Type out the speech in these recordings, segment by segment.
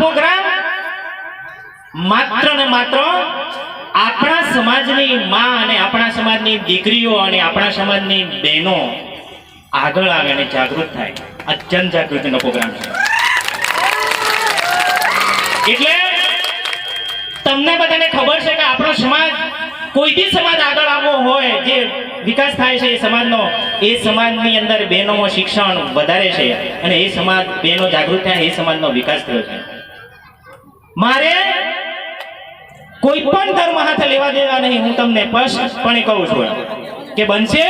Programme માત્ર ને માત્ર આપણા સમાજની માં અને આપણા સમાજની દીકરીઓ અને આપણા સમાજની બહેનો આગળ આવે અને જાગૃત થાય. આ જનજાગૃતિનો પ્રોગ્રામ છે. એટલે તમને બધાને ખબર છે કે આપણો સમાજ કોઈ બી સમાજ આગળ આવવો હોય, જે વિકાસ થાય છે એ સમાજનો, એ સમાજની અંદર બહેનોમાં શિક્ષણ વધારે છે અને એ સમાજ બહેનો જાગૃત થાય એ સમાજનો વિકાસ થયો છે. મારે કોઈ પણ ધર્મ હાથે લેવા દેવા નહીં. હું તમને સ્પષ્ટપણે કહું છું કે બનશે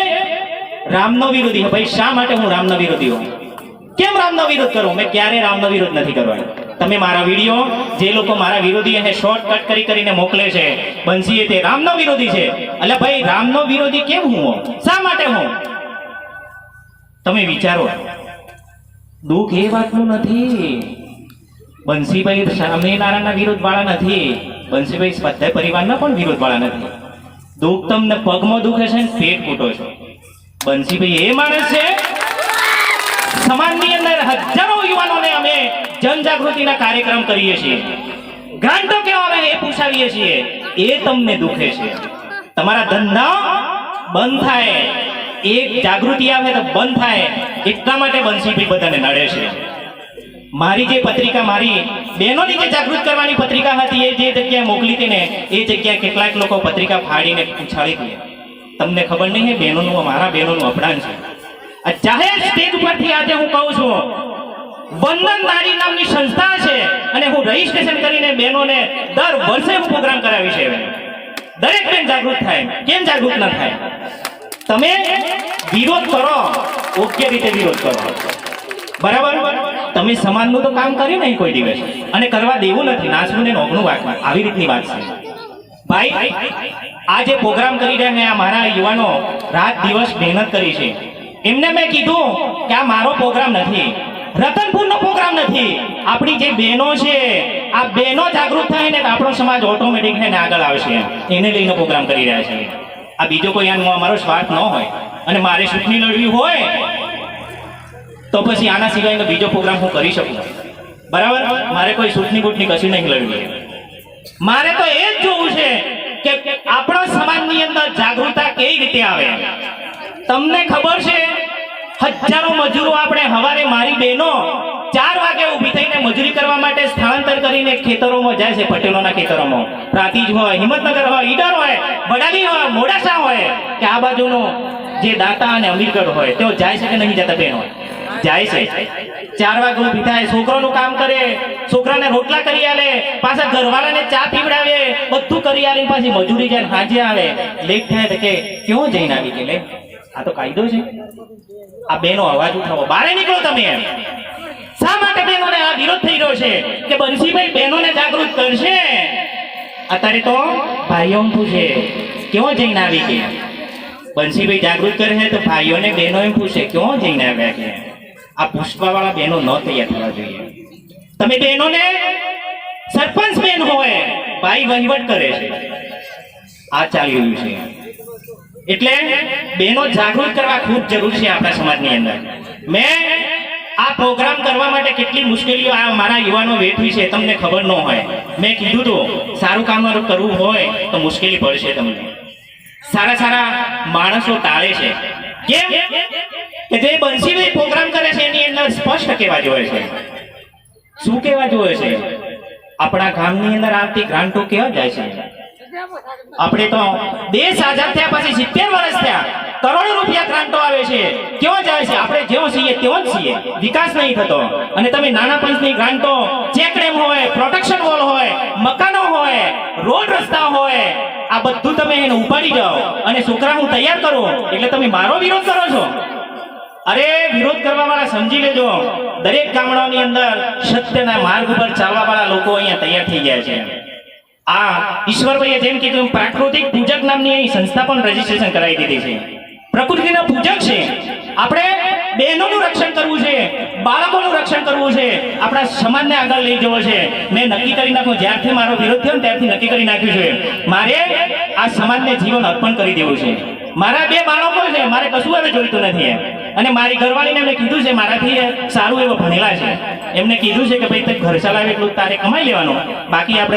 રામનો વિરોધી. ભાઈ, શા માટે હું રામનો વિરોધી હોઉં? કેમ રામનો વિરોધ કરું? મેં ક્યારે રામનો વિરોધ નથી કરવાનો. તમે મારા વીડિયો, જે લોકો મારા વિરોધી એને શોર્ટકટ કરી કરીને મોકલે છે બંસીએ તે રામનો વિરોધી છે. એટલે ભાઈ, રામનો વિરોધી કેમ હું? શા માટે હું? તમે વિચારો. દુઃખ એ વાતનું નથી. બંસીભાઈ સ્વામિનારાયણના વિરોધ વાળા નથી. બંસીભાઈ સ્વાધ્યાય પરિવારના પણ વિરોધ વાળા નથી. દુઃખ તમને પગમાં દુખે છે પેટ ફૂટો છો. બંસીભાઈ એ માણસ છે, સમાજની અંદર હજારો યુવાનોને અમે જનજાગૃતિના કાર્યક્રમ કરીએ છીએ. ગ્રાન્ટો કેવા એ પૂછાવીએ છીએ, એ તમને દુખે છે. તમારા ધંધા બંધ થાય. એક જાગૃતિ આવે તો બંધ થાય. એટલા માટે બંસીભાઈ બધાને નડે છે. મારી જે પત્રિકા, મારી બહેનોની જે જાગૃત કરવાની પત્રિકા હતી, એ જે જગ્યાએ મોકલી હતી ને, એ જગ્યાએ કેટલાક લોકો પત્રિકા ફાડીને ઉછાળી દે તમને ખબર નહીં હે, બહેનોનું, મારા બહેનોનું અપડાન છે. જાહેર સ્ટેજ પરથી આજે હું કહું છું, વંદન નારી નામની સંસ્થા છે અને હું રજીસ્ટ્રેશન કરીને બહેનોને દર વર્ષે હું પ્રોગ્રામ કરાવી છે દરેક બેન જાગૃત થાય કેમ જાગૃત ન થાય? તમે વિરોધ કરો યોગ્ય રીતે વિરોધ કરો. બરાબર? તમે સમાજનું તો કામ કર્યું નહીં કોઈ દિવસ. અને કરવા દેવું નથી. નાચવું ને નોગનું વાત આવી રીતની વાત છે. ભાઈ, આ જે પ્રોગ્રામ કરી રહ્યા ને આ મારા યુવાનો, રાત દિવસ મહેનત કરી છે. એમને મેં કીધું કે આ મારો પ્રોગ્રામ નથી. રતનપુરનો પ્રોગ્રામ નથી. આપણી જે બહેનો છે, આ બહેનો જાગૃત થાય ને આપણો સમાજ ઓટોમેટિક થઈને આગળ આવશે. એને લઈને પ્રોગ્રામ કરી રહ્યા છે. આ બીજો કોઈ અમારો સ્વાર્થ ન હોય. અને મારે સુખની લડવી હોય તો પછી આના સિવાયનો બીજો પ્રોગ્રામ હું કરી શકું? બરાબર? મારે કોઈ ચૂંટણી બૂટની કશું નહીં લડવી મારે તો એ જ જોવું છે કે આપણા સમાજની અંદર જાગૃતતા કેવી રીતે આવે? તમને ખબર છે, હજારો મજૂરો આપણે હવારે મારી બહેનો ચાર વાગે ઊભી થઈને મજૂરી કરવા માટે સ્થળાંતર કરીને ખેતરોમાં જાય છે, પટેલોના ખેતરોમાં. પ્રાતિજ હોય, હિંમતનગર હોય, ઈડર હોય બડાલી હોય, મોડાસા હોય, કે આ બાજુનો જે દાતા અને અમીરગઢ હોય, તેઓ જાય છે કે નહીં જતા બહેનો? જાય છે. ચાર વાગે ઊભી થાય, છોકરાનું કામ કરે, છોકરાને રોટલા કરી આલે, પાછા ઘરવાળાને ચા પીવડાવે, બધું કરી આલે, પાછી મજૂરી જાય હાજે આવે. લેટ થાય કે, કેવો જઈને આવી કે લે, આ તો કાયદો છે. આ બેનો અવાજ ઉઠાવો. બારે નીકળો તમે એમ. શા માટે બહેનોને આ વિરોધ થઈ રહ્યો છે? કે બંસીભાઈ બહેનોને જાગૃત કરશે? અત્યારે તો ભાઈઓ પૂછે, કેવો જઈને આવી ગયા? બંસીભાઈ જાગૃત કરે તો ભાઈઓને બહેનો એમ પૂછે, કેવો જઈને આવ્યા કે આ પુષ્પાવાળા બહેનો ન તૈયાર થવા જોઈએ. તમે બહેનોને સરપંચ બેન હોય, ભાઈ વહીવટ કરે છે. આ ચાલી રહ્યું છે. એટલે બહેનો જાગૃત કરવા ખૂબ જરૂર છે આપણા સમાજની અંદર. મેં આ પ્રોગ્રામ કરવા માટે કેટલી મુશ્કેલીઓ આ મારા યુવાનો વેઠવી છે તમને ખબર ન હોય. મેં કીધું તો, સારું કામ કરવું હોય તો મુશ્કેલી પડશે તમને. સારા સારા માણસો ટાળે છે. કે જે બંસીભાઈ સ્પષ્ટ કહેવા જોઈએ છે? શું કહેવા જોઈએ છે? આપણા ગામની અંદર આવતી ગ્રાન્ટો કેવા જાય છે? આપણે તો દેશ આઝાદ થયા પછી સિત્તેર વર્ષ થયા, કરોડો રૂપિયા ગ્રાન્ટો આવે છે. કેવો જાય છે? આપણે જેવો છીએ તેવો જ છીએ. વિકાસ નહીં થતો. અને તમે નાના પંચની ગ્રાન્ટો ચેકડેમ હોય, પ્રોટેક્શન વોલ હોય, મકાનો હોય, રોડ રસ્તા હોય, આ બધું તમે એને ઉપાડી જાઓ. અને છોકરા હું તૈયાર કરું. એટલે તમે મારો વિરોધ કરો છો. અરે વિરોધ કરવા વાળા સમજી લેજો. દરેક ગામડાઓની અંદર સત્યના માર્ગ ઉપર ચાલવા વાળા લોકો અહીંયા તૈયાર થઈ ગયા છે. આ ઈશ્વરભાઈએ જેમ કીધું પ્રાકૃતિક પૂજક નામની અહીં સંસ્થા પણ રજીસ્ટ્રેશન કરાવી દીધી છે. પ્રકૃતિના પૂજક છે. આપણે બહેનોનું રક્ષણ કરવું છે, બાળકોનું રક્ષણ કરવું છે, આપણા સમાજને આગળ લઈ જવો છે. મેં નક્કી કરી નાખ્યું, જ્યારથી મારો વિરોધ થયો ત્યારથી નક્કી કરી નાખ્યું છે. મારે આ સમાજને જીવન અર્પણ કરી દેવું છે. મારા બે બાળકો છે, મારે કશું હવે જોઈતું નથી એમ. અને મારી ઘરવાળીને મેં કીધું છે, મારાથી સારું એવો ભણેલા છે. એમને કીધું છે કે, ભાઈ, તે ઘર ચલાવે એટલું તારે કમાઈ લેવાનું. બાકી આપણે